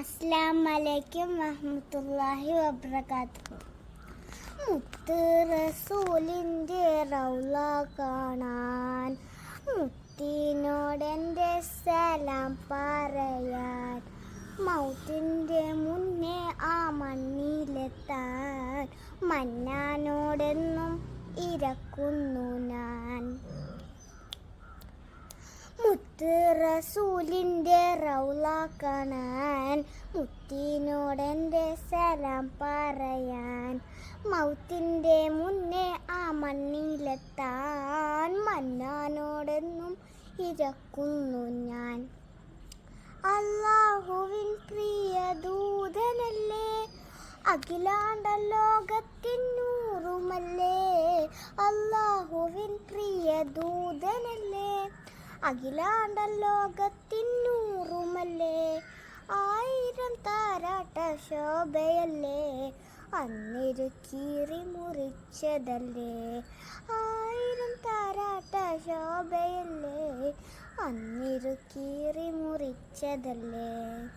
അസ്സാം വഹമ്മത്തല്ലാഹി വബർക്കാത്തു മുത്ത് റസൂലിന്റെ റൗള കാണാൻ മുത്തിനോടെന്റെ സലാം പറയാൻ മൗത്തിന്റെ മുന്നേ ആ മണ്ണിലെത്താൻ മന്നാനോടെന്നും ഇരക്കുന്നു ഞാൻ. മുത്ത് റസൂലിന്റെ റൗല കാണാൻ മുത്തിനോടെന്റെ സലാം പറയാൻ. മൗത്തിന്റെ മുന്നേ ആ മണ്ണിലെത്താൻ മന്നാനോടെന്നും ഇരക്കുന്നു ഞാൻ. അള്ളാഹുവിൻ പ്രിയ ദൂതനല്ലേ അഖിലാണ്ട ലോകത്തിനൂറുമല്ലേ അള്ളാഹുവിൻ പ്രിയ ദൂതനല്ലേ അഖിലാണ്ട ലോകത്തിനൂറുമല്ലേ ആയിരം താരാട്ട ശോഭയല്ലേ? അന്നിരു കീറി മുറിച്ചതല്ലേ? ആയിരം താരാട്ട ശോഭയല്ലേ? അന്നിരു കീറി മുറിച്ചതല്ലേ?